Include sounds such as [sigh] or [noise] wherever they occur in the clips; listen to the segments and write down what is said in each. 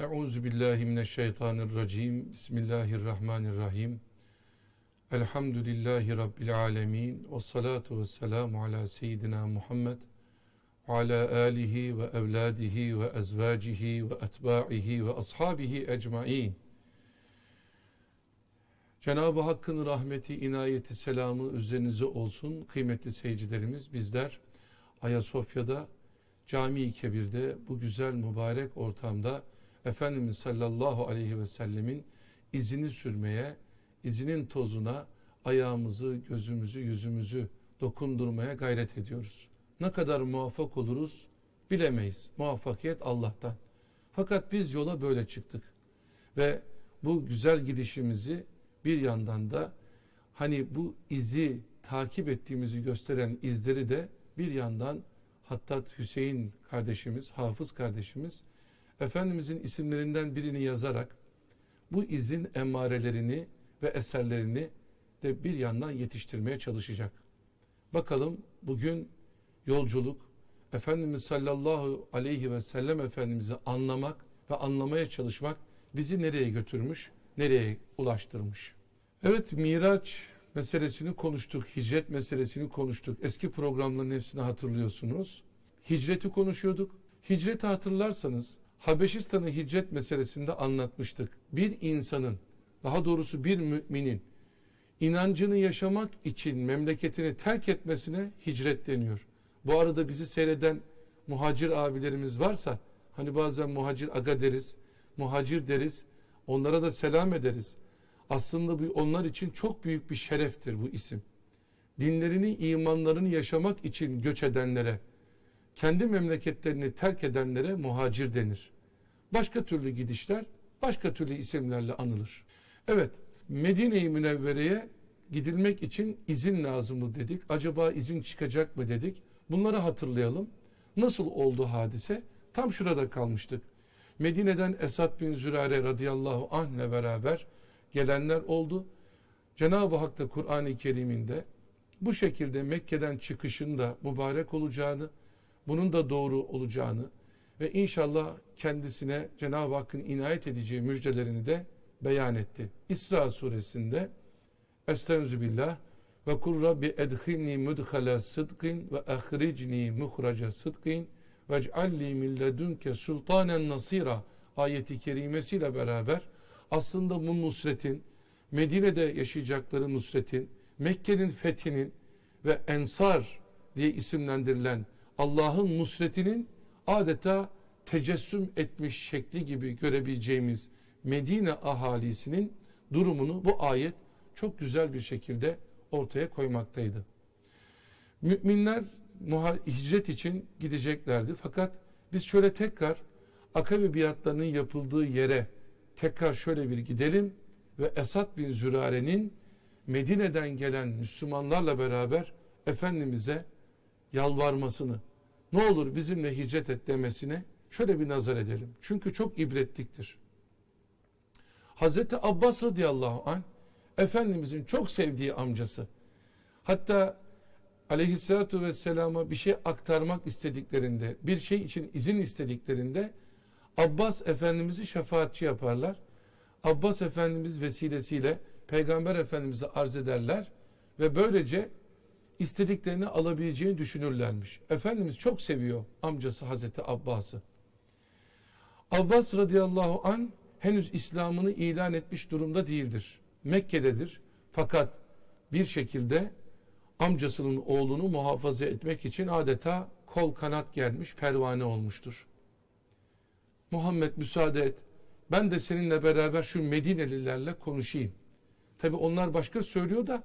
Euzu billahi mineşşeytanirracim. Bismillahirrahmanirrahim. Elhamdülillahi rabbil alamin. Ves salatu vesselamu ala seyyidina Muhammed ve ala alihi ve evladihi ve ezvacihi ve etba'ihi ve ashabihi ecmaîn. Cenab-ı Hakk'ın rahmeti, inayeti, selamı üzerinize olsun. Kıymetli seyircilerimiz bizler Ayasofya'da Cami-i Kebir'de bu güzel mübarek ortamda Efendimiz sallallahu aleyhi ve sellemin izini sürmeye, izinin tozuna ayağımızı, gözümüzü, yüzümüzü dokundurmaya gayret ediyoruz. Ne kadar muvaffak oluruz bilemeyiz. Muvaffakiyet Allah'tan. Fakat biz yola böyle çıktık. Ve bu güzel gidişimizi bir yandan da hani bu izi takip ettiğimizi gösteren izleri de bir yandan Hattat Hüseyin kardeşimiz, Hafız kardeşimiz Efendimizin isimlerinden birini yazarak bu izin emarelerini ve eserlerini de bir yandan yetiştirmeye çalışacak. Bakalım bugün yolculuk Efendimiz sallallahu aleyhi ve sellem Efendimiz'i anlamak ve anlamaya çalışmak bizi nereye götürmüş, nereye ulaştırmış. Evet Miraç meselesini konuştuk, hicret meselesini konuştuk. Eski programların hepsini hatırlıyorsunuz. Hicreti konuşuyorduk. Hicreti hatırlarsanız Habeşistan'ın hicret meselesinde anlatmıştık. Bir insanın, daha doğrusu bir müminin inancını yaşamak için memleketini terk etmesine hicret deniyor. Bu arada bizi seyreden muhacir abilerimiz varsa hani bazen muhacir aga deriz, muhacir deriz. Onlara da selam ederiz. Aslında bu onlar için çok büyük bir şereftir bu isim. Dinlerini, imanlarını yaşamak için göç edenlere, kendi memleketlerini terk edenlere muhacir denir. Başka türlü gidişler, başka türlü isimlerle anılır. Evet, Medine-i Münevvere'ye gidilmek için izin lazımı dedik. Acaba izin çıkacak mı dedik. Bunları hatırlayalım. Nasıl oldu hadise? Tam şurada kalmıştık. Medine'den Esad bin Zürare radıyallahu anh ile beraber gelenler oldu. Cenab-ı Hak da Kur'an-ı Kerim'inde bu şekilde Mekke'den çıkışında mübarek olacağını, bunun da doğru olacağını ve inşallah kendisine Cenab-ı Hakk'ın inayet edeceği müjdelerini de beyan etti. İsra suresinde Estaizu billah ve kur rabbi edhilni mudhala sıdkın ve ahricni muhraca sıdkın ve ec'alli min ledunke sultanen nasira ayeti kerimesiyle beraber aslında bu nusretin Medine'de yaşayacakları nusretin Mekke'nin fethinin ve Ensar diye isimlendirilen Allah'ın nusretinin adeta tecessüm etmiş şekli gibi görebileceğimiz Medine ahalisinin durumunu bu ayet çok güzel bir şekilde ortaya koymaktaydı. Müminler hicret için gideceklerdi fakat biz şöyle tekrar Akabe biatlarının yapıldığı yere tekrar şöyle bir gidelim ve Esad bin Zürare'nin Medine'den gelen Müslümanlarla beraber Efendimiz'e yalvarmasını, ne olur bizimle hicret et demesine şöyle bir nazar edelim. Çünkü çok ibretliktir. Hazreti Abbas radıyallahu anh Efendimizin çok sevdiği amcası. Hatta aleyhissalatü vesselama bir şey aktarmak istediklerinde, bir şey için izin istediklerinde Abbas Efendimiz'i şefaatçi yaparlar. Abbas Efendimiz vesilesiyle Peygamber Efendimiz'e arz ederler ve böylece istediklerini alabileceğini düşünürlermiş. Efendimiz çok seviyor amcası Hazreti Abbas'ı. Abbas radıyallahu an henüz İslam'ını ilan etmiş durumda değildir. Mekke'dedir. Fakat bir şekilde amcasının oğlunu muhafaza etmek için adeta kol kanat gelmiş pervane olmuştur. Muhammed müsaade et. Ben de seninle beraber şu Medinelilerle konuşayım. Tabi onlar başka söylüyor da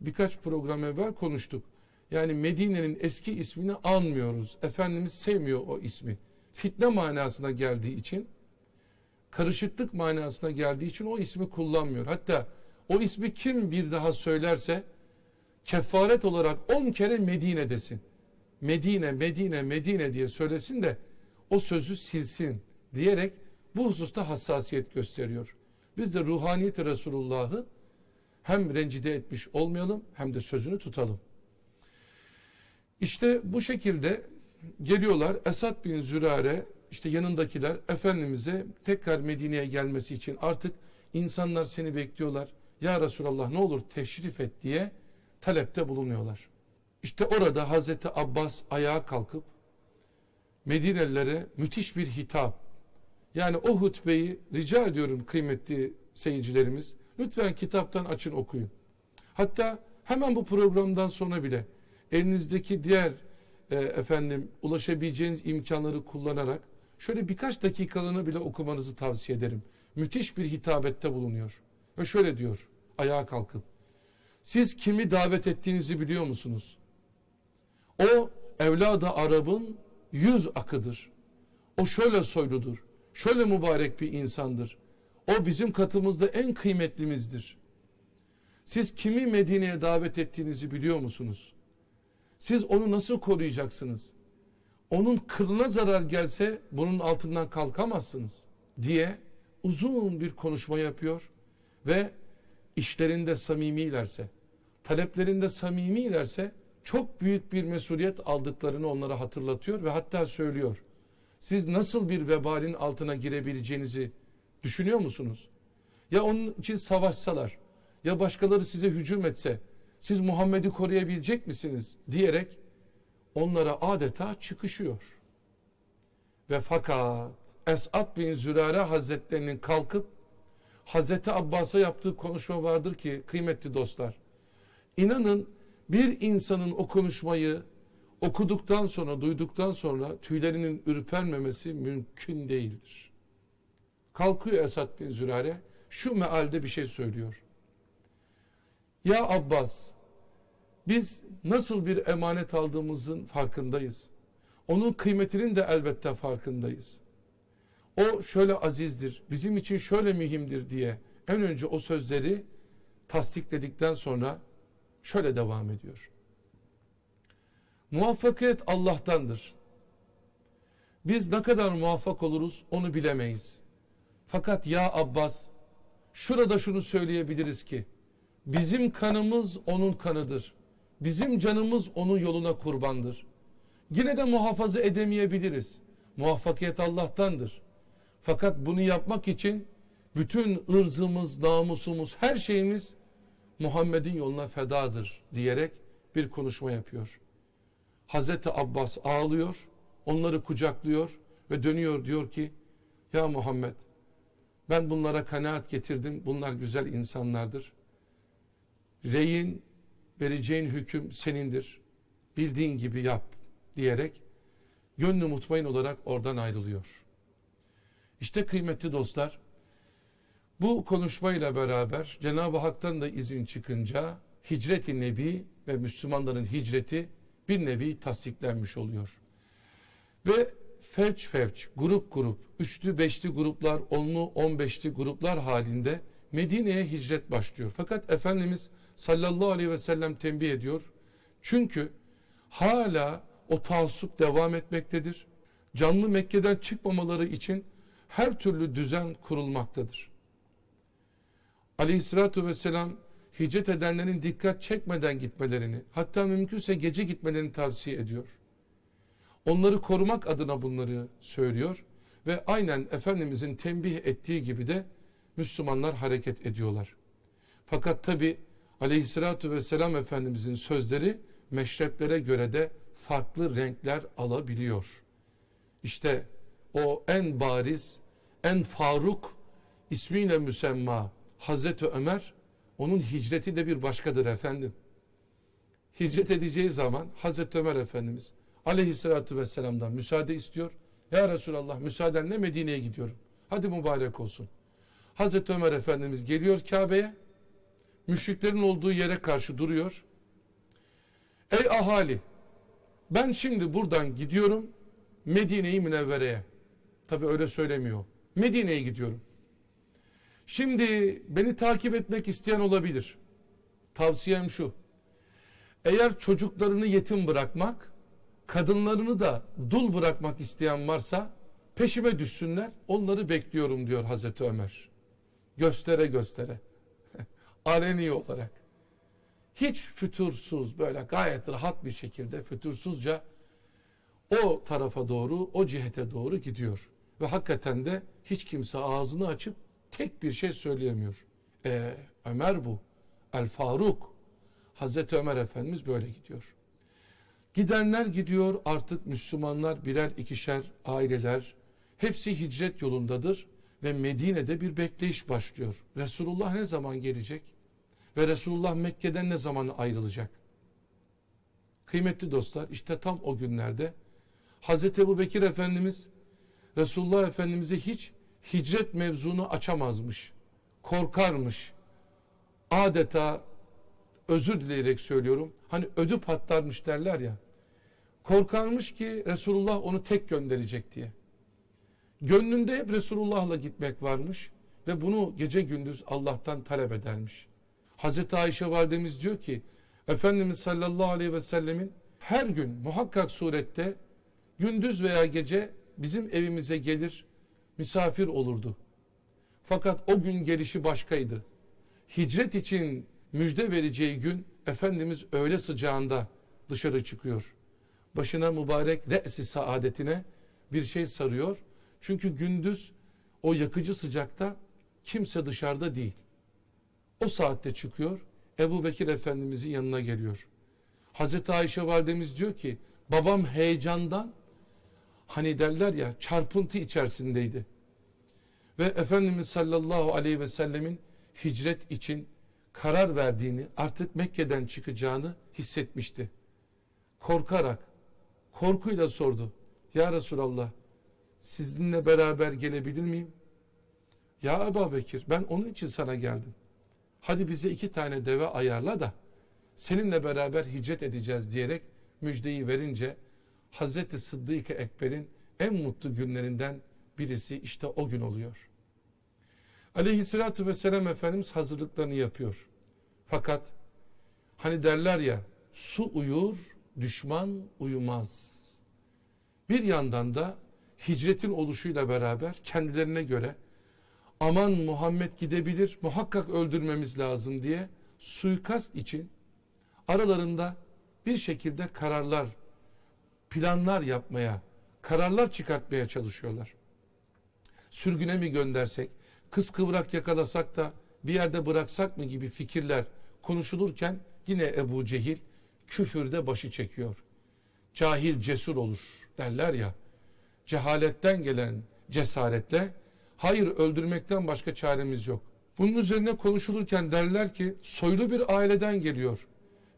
birkaç program evvel konuştuk. Yani Medine'nin eski ismini anmıyoruz. Efendimiz sevmiyor o ismi. Fitne manasına geldiği için, karışıklık manasına geldiği için o ismi kullanmıyor. Hatta o ismi kim bir daha söylerse kefaret olarak on kere Medine desin. Medine, Medine, Medine diye söylesin de o sözü silsin diyerek bu hususta hassasiyet gösteriyor. Biz de ruhaniyet Resulullah'ı hem rencide etmiş olmayalım hem de sözünü tutalım. İşte bu şekilde geliyorlar Esad bin Zürare işte yanındakiler Efendimiz'e tekrar Medine'ye gelmesi için artık insanlar seni bekliyorlar. Ya Resulallah ne olur teşrif et diye talepte bulunuyorlar. İşte orada Hazreti Abbas ayağa kalkıp Medinelilere müthiş bir hitap. Yani o hutbeyi rica ediyorum kıymetli seyircilerimiz. Lütfen kitaptan açın okuyun. Hatta hemen bu programdan sonra bile elinizdeki diğer e, efendim ulaşabileceğiniz imkanları kullanarak şöyle birkaç dakikalığını bile okumanızı tavsiye ederim. Müthiş bir hitabette bulunuyor. Ve şöyle diyor ayağa kalkıp. Siz kimi davet ettiğinizi biliyor musunuz? O evladı Arap'ın yüz akıdır. O şöyle soyludur. Şöyle mübarek bir insandır. O bizim katımızda en kıymetlimizdir. Siz kimi Medine'ye davet ettiğinizi biliyor musunuz? Siz onu nasıl koruyacaksınız? Onun kılına zarar gelse bunun altından kalkamazsınız diye uzun bir konuşma yapıyor ve işlerinde samimilerse, taleplerinde samimilerse çok büyük bir mesuliyet aldıklarını onlara hatırlatıyor ve hatta söylüyor. Siz nasıl bir vebalin altına girebileceğinizi düşünüyor musunuz? Ya onun için savaşsalar, ya başkaları size hücum etse, siz Muhammed'i koruyabilecek misiniz diyerek onlara adeta çıkışıyor. Ve fakat Esad bin Zürare Hazretlerinin kalkıp Hazreti Abbas'a yaptığı konuşma vardır ki kıymetli dostlar. İnanın bir insanın o konuşmayı okuduktan sonra, duyduktan sonra tüylerinin ürpermemesi mümkün değildir. Kalkıyor Esad bin Zürare şu mealde bir şey söylüyor. Ya Abbas biz nasıl bir emanet aldığımızın farkındayız. Onun kıymetinin de elbette farkındayız. O şöyle azizdir, bizim için şöyle mühimdir diye en önce o sözleri tasdikledikten sonra şöyle devam ediyor. Muvaffakiyet Allah'tandır. Biz ne kadar muvaffak oluruz onu bilemeyiz. Fakat ya Abbas şurada şunu söyleyebiliriz ki bizim kanımız onun kanıdır. Bizim canımız onun yoluna kurbandır. Yine de muhafaza edemeyebiliriz. Muvaffakiyet Allah'tandır. Fakat bunu yapmak için bütün ırzımız, namusumuz, her şeyimiz Muhammed'in yoluna fedadır diyerek bir konuşma yapıyor. Hazreti Abbas ağlıyor, onları kucaklıyor ve dönüyor diyor ki ya Muhammed ben bunlara kanaat getirdim. Bunlar güzel insanlardır. Reyin vereceğin hüküm senindir. Bildiğin gibi yap diyerek gönlü mutmain olarak oradan ayrılıyor. İşte kıymetli dostlar bu konuşmayla beraber Cenab-ı Hak'tan da izin çıkınca hicret-i nebi ve Müslümanların hicreti bir nevi tasdiklenmiş oluyor. Ve fevç fevç, grup grup, üçlü beşli gruplar, onlu on beşli gruplar halinde Medine'ye hicret başlıyor. Fakat Efendimiz sallallahu aleyhi ve sellem tembih ediyor. Çünkü hala o taassup devam etmektedir. Canlı Mekke'den çıkmamaları için her türlü düzen kurulmaktadır. Aleyhissalatu vesselam hicret edenlerin dikkat çekmeden gitmelerini, hatta mümkünse gece gitmelerini tavsiye ediyor. Onları korumak adına bunları söylüyor ve aynen Efendimizin tembih ettiği gibi de Müslümanlar hareket ediyorlar. Fakat tabi aleyhissalatu vesselam Efendimizin sözleri meşreplere göre de farklı renkler alabiliyor. İşte o en bariz, en faruk ismiyle müsemma Hazreti Ömer onun hicreti de bir başkadır efendim. Hicret edeceği zaman Hazreti Ömer Efendimiz aleyhissalatü vesselam'dan müsaade istiyor. Ya Resulallah müsaadenle Medine'ye gidiyorum. Hadi mübarek olsun. Hazreti Ömer Efendimiz geliyor Kabe'ye. Müşriklerin olduğu yere karşı duruyor. Ey ahali ben şimdi buradan gidiyorum Medine-i Münevvere'ye. Tabi öyle söylemiyor. Medine'ye gidiyorum. Şimdi beni takip etmek isteyen olabilir. Tavsiyem şu. Eğer çocuklarını yetim bırakmak, kadınlarını da dul bırakmak isteyen varsa peşime düşsünler. Onları bekliyorum diyor Hazreti Ömer. Göstere göstere. [laughs] Aleni olarak. Hiç fütursuz böyle gayet rahat bir şekilde fütursuzca o tarafa doğru, o cihete doğru gidiyor. Ve hakikaten de hiç kimse ağzını açıp tek bir şey söyleyemiyor. E, Ömer bu. El Faruk. Hazreti Ömer Efendimiz böyle gidiyor. Gidenler gidiyor artık Müslümanlar birer ikişer aileler hepsi hicret yolundadır ve Medine'de bir bekleyiş başlıyor. Resulullah ne zaman gelecek? Ve Resulullah Mekke'den ne zaman ayrılacak? Kıymetli dostlar işte tam o günlerde Hazreti Ebu Bekir Efendimiz Resulullah Efendimiz'e hiç hicret mevzunu açamazmış. Korkarmış. Adeta özür dileyerek söylüyorum. Hani ödü patlarmış derler ya. Korkarmış ki Resulullah onu tek gönderecek diye. Gönlünde hep Resulullah'la gitmek varmış ve bunu gece gündüz Allah'tan talep edermiş. Hazreti Ayşe validemiz diyor ki Efendimiz sallallahu aleyhi ve sellemin her gün muhakkak surette gündüz veya gece bizim evimize gelir misafir olurdu. Fakat o gün gelişi başkaydı. Hicret için müjde vereceği gün Efendimiz öğle sıcağında dışarı çıkıyor. Başına mübarek re'si saadetine bir şey sarıyor. Çünkü gündüz o yakıcı sıcakta kimse dışarıda değil. O saatte çıkıyor. Ebu Bekir Efendimizin yanına geliyor. Hazreti Ayşe validemiz diyor ki babam heyecandan hani derler ya çarpıntı içerisindeydi. Ve Efendimiz sallallahu aleyhi ve sellemin hicret için karar verdiğini artık Mekke'den çıkacağını hissetmişti. Korkarak korkuyla sordu. Ya Resulallah sizinle beraber gelebilir miyim? Ya Ebu Bekir ben onun için sana geldim. Hadi bize iki tane deve ayarla da seninle beraber hicret edeceğiz diyerek müjdeyi verince Hazreti Sıddık-ı Ekber'in en mutlu günlerinden birisi işte o gün oluyor. Aleyhissalatü vesselam Efendimiz hazırlıklarını yapıyor. Fakat hani derler ya su uyur, düşman uyumaz. Bir yandan da hicretin oluşuyla beraber kendilerine göre aman Muhammed gidebilir muhakkak öldürmemiz lazım diye suikast için aralarında bir şekilde kararlar, planlar yapmaya, kararlar çıkartmaya çalışıyorlar. Sürgüne mi göndersek, kız kıvrak yakalasak da bir yerde bıraksak mı gibi fikirler konuşulurken yine Ebu Cehil küfürde başı çekiyor. Cahil cesur olur derler ya. Cehaletten gelen cesaretle hayır öldürmekten başka çaremiz yok. Bunun üzerine konuşulurken derler ki soylu bir aileden geliyor.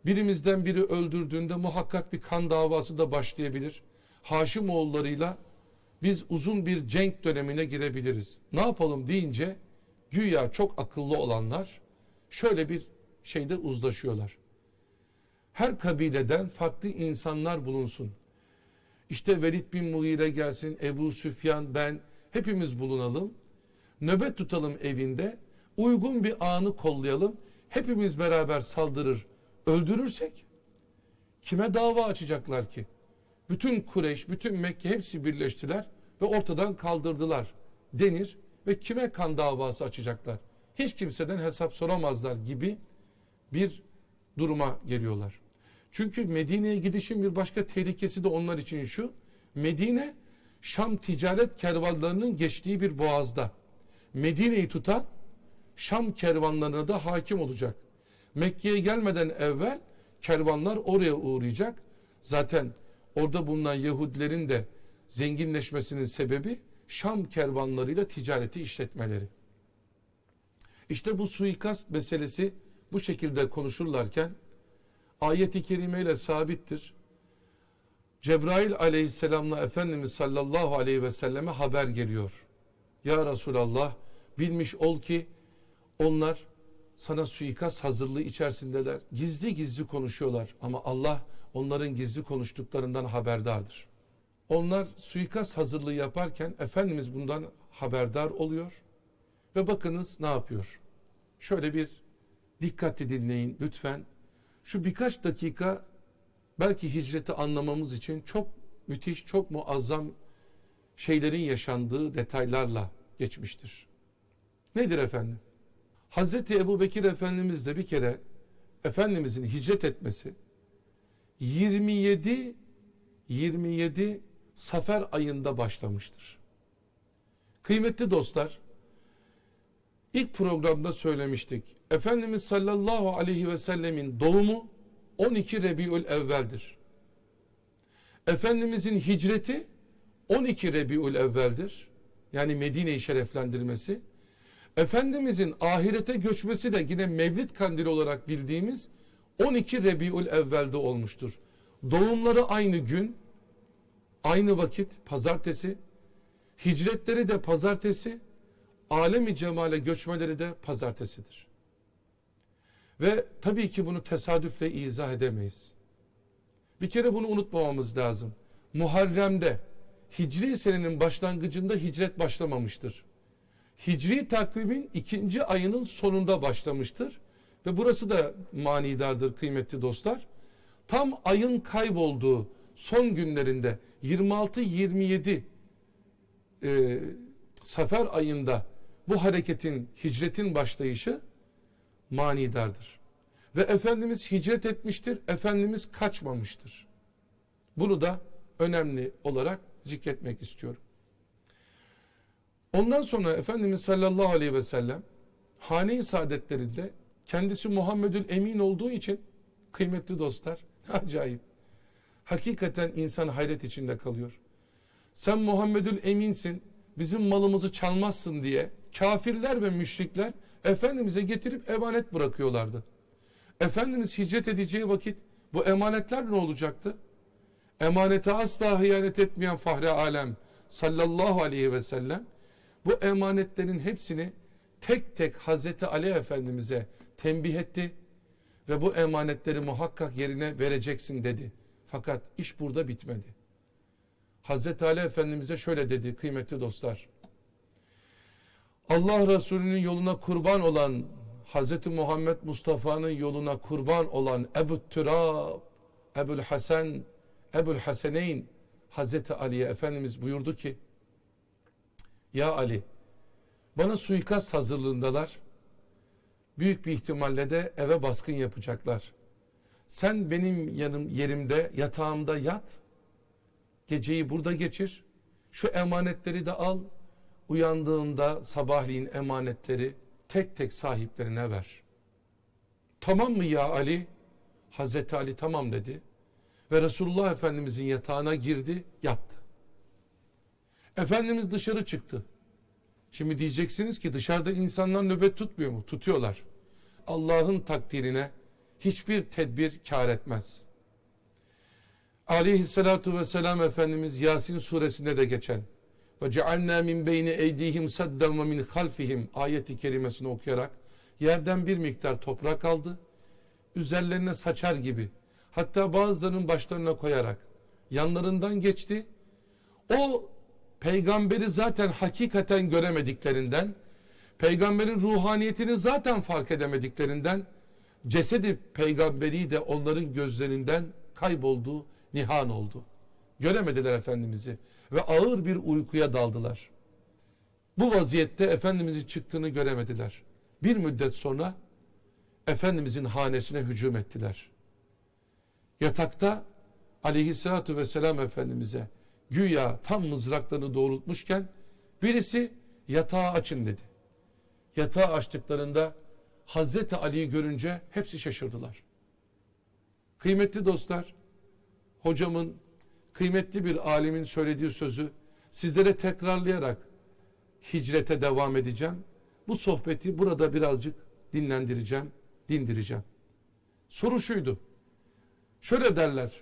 Birimizden biri öldürdüğünde muhakkak bir kan davası da başlayabilir. Haşimoğullarıyla biz uzun bir cenk dönemine girebiliriz. Ne yapalım deyince güya çok akıllı olanlar şöyle bir şeyde uzlaşıyorlar. Her kabileden farklı insanlar bulunsun. İşte Velid bin Mughire gelsin, Ebu Süfyan, ben hepimiz bulunalım. Nöbet tutalım evinde. Uygun bir anı kollayalım. Hepimiz beraber saldırır, öldürürsek kime dava açacaklar ki? Bütün Kureyş, bütün Mekke hepsi birleştiler ve ortadan kaldırdılar denir ve kime kan davası açacaklar? Hiç kimseden hesap soramazlar gibi bir duruma geliyorlar. Çünkü Medine'ye gidişin bir başka tehlikesi de onlar için şu. Medine Şam ticaret kervanlarının geçtiği bir boğazda. Medine'yi tutan Şam kervanlarına da hakim olacak. Mekke'ye gelmeden evvel kervanlar oraya uğrayacak. Zaten orada bulunan Yahudilerin de zenginleşmesinin sebebi Şam kervanlarıyla ticareti işletmeleri. İşte bu suikast meselesi bu şekilde konuşurlarken ayet-i kerimeyle sabittir. Cebrail aleyhisselamla Efendimiz sallallahu aleyhi ve selleme haber geliyor. Ya Resulallah bilmiş ol ki onlar sana suikast hazırlığı içerisindeler. Gizli gizli konuşuyorlar ama Allah onların gizli konuştuklarından haberdardır. Onlar suikast hazırlığı yaparken Efendimiz bundan haberdar oluyor ve bakınız ne yapıyor. Şöyle bir dikkatli dinleyin lütfen. Şu birkaç dakika belki hicreti anlamamız için çok müthiş, çok muazzam şeylerin yaşandığı detaylarla geçmiştir. Nedir efendim? Hazreti Ebu Bekir Efendimiz de bir kere Efendimizin hicret etmesi 27 27 Safer ayında başlamıştır. Kıymetli dostlar, ilk programda söylemiştik. Efendimiz sallallahu aleyhi ve sellemin doğumu 12 Rebiül Evvel'dir. Efendimizin hicreti 12 Rebiül Evvel'dir. Yani Medine'yi şereflendirmesi. Efendimizin ahirete göçmesi de yine Mevlid kandili olarak bildiğimiz 12 Rebiül Evvel'de olmuştur. Doğumları aynı gün, aynı vakit, pazartesi. Hicretleri de pazartesi, alemi cemale göçmeleri de pazartesidir. Ve tabii ki bunu tesadüfle izah edemeyiz. Bir kere bunu unutmamamız lazım. Muharrem'de Hicri senenin başlangıcında hicret başlamamıştır. Hicri takvimin ikinci ayının sonunda başlamıştır. Ve burası da manidardır kıymetli dostlar. Tam ayın kaybolduğu son günlerinde 26-27 e, Safer ayında bu hareketin, hicretin başlayışı manidardır. Ve Efendimiz hicret etmiştir, Efendimiz kaçmamıştır. Bunu da önemli olarak zikretmek istiyorum. Ondan sonra Efendimiz sallallahu aleyhi ve sellem hane-i saadetlerinde kendisi Muhammedül Emin olduğu için kıymetli dostlar [laughs] acayip. Hakikaten insan hayret içinde kalıyor. Sen Muhammedül Eminsin bizim malımızı çalmazsın diye kafirler ve müşrikler Efendimiz'e getirip emanet bırakıyorlardı. Efendimiz hicret edeceği vakit bu emanetler ne olacaktı? Emanete asla hıyanet etmeyen Fahri Alem sallallahu aleyhi ve sellem bu emanetlerin hepsini tek tek Hazreti Ali Efendimiz'e tembih etti ve bu emanetleri muhakkak yerine vereceksin dedi. Fakat iş burada bitmedi. Hazreti Ali Efendimiz'e şöyle dedi kıymetli dostlar. Allah Resulü'nün yoluna kurban olan Hazreti Muhammed Mustafa'nın yoluna kurban olan Ebu Türab, Ebul Hasan, Ebul Haseneyn Hazreti Ali'ye Efendimiz buyurdu ki Ya Ali bana suikast hazırlığındalar. Büyük bir ihtimalle de eve baskın yapacaklar. Sen benim yanım yerimde yatağımda yat. Geceyi burada geçir. Şu emanetleri de al. Uyandığında sabahleyin emanetleri tek tek sahiplerine ver. Tamam mı ya Ali? Hazreti Ali tamam dedi. Ve Resulullah Efendimizin yatağına girdi, yattı. Efendimiz dışarı çıktı. Şimdi diyeceksiniz ki dışarıda insanlar nöbet tutmuyor mu? Tutuyorlar. Allah'ın takdirine hiçbir tedbir kar etmez. Aleyhissalatu vesselam Efendimiz Yasin suresinde de geçen ve cealna min beyni eydihim sadden ve min halfihim ayeti kerimesini okuyarak yerden bir miktar toprak aldı. Üzerlerine saçar gibi hatta bazılarının başlarına koyarak yanlarından geçti. O peygamberi zaten hakikaten göremediklerinden, peygamberin ruhaniyetini zaten fark edemediklerinden, cesedi peygamberi de onların gözlerinden kayboldu, nihan oldu. Göremediler Efendimiz'i ve ağır bir uykuya daldılar. Bu vaziyette Efendimiz'in çıktığını göremediler. Bir müddet sonra Efendimiz'in hanesine hücum ettiler. Yatakta aleyhissalatü vesselam Efendimiz'e güya tam mızraklarını doğrultmuşken birisi yatağı açın dedi. Yatağı açtıklarında Hazreti Ali'yi görünce hepsi şaşırdılar. Kıymetli dostlar, hocamın, kıymetli bir alimin söylediği sözü sizlere tekrarlayarak hicrete devam edeceğim. Bu sohbeti burada birazcık dinlendireceğim, dindireceğim. Soru şuydu. Şöyle derler.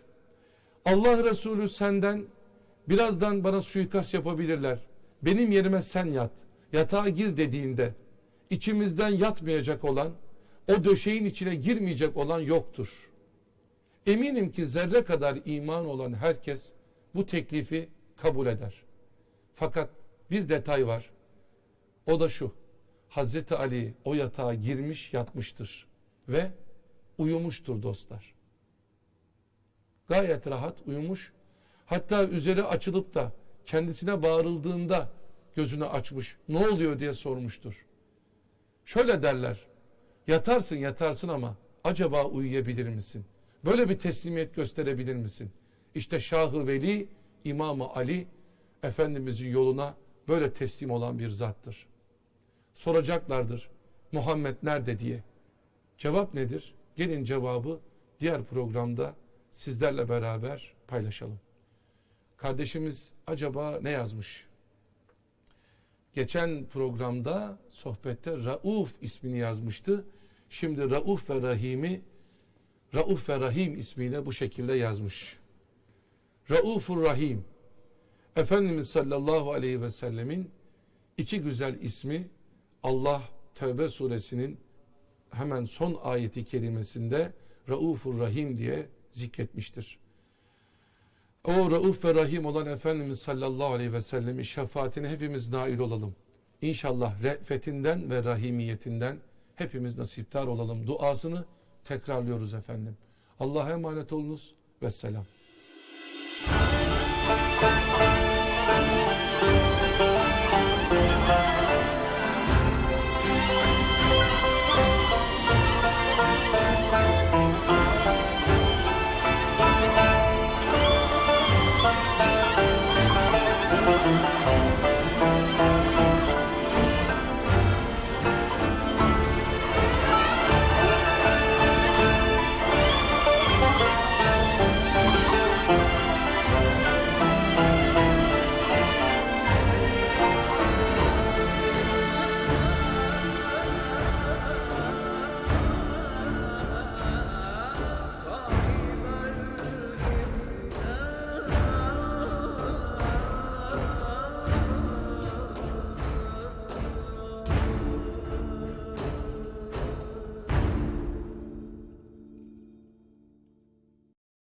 Allah Resulü senden birazdan bana suikast yapabilirler. Benim yerime sen yat. Yatağa gir dediğinde içimizden yatmayacak olan, o döşeğin içine girmeyecek olan yoktur. Eminim ki zerre kadar iman olan herkes bu teklifi kabul eder. Fakat bir detay var. O da şu. Hazreti Ali o yatağa girmiş yatmıştır ve uyumuştur dostlar. Gayet rahat uyumuş. Hatta üzeri açılıp da kendisine bağırıldığında gözünü açmış. Ne oluyor diye sormuştur. Şöyle derler. Yatarsın yatarsın ama acaba uyuyabilir misin? Böyle bir teslimiyet gösterebilir misin? İşte Şahı Veli, İmamı Ali, Efendimizin yoluna böyle teslim olan bir zattır. Soracaklardır, Muhammed nerede diye. Cevap nedir? Gelin cevabı diğer programda sizlerle beraber paylaşalım. Kardeşimiz acaba ne yazmış? Geçen programda sohbette Rauf ismini yazmıştı. Şimdi Rauf ve Rahim'i Rauf ve Rahim ismiyle bu şekilde yazmış. Raufur Rahim Efendimiz sallallahu aleyhi ve sellemin iki güzel ismi Allah Tevbe suresinin hemen son ayeti kerimesinde Raufur Rahim diye zikretmiştir. O Rauf ve Rahim olan Efendimiz sallallahu aleyhi ve sellemin şefaatine hepimiz nail olalım. İnşallah re'fetinden ve rahimiyetinden hepimiz nasiptar olalım. Duasını tekrarlıyoruz efendim. Allah'a emanet olunuz ve selam.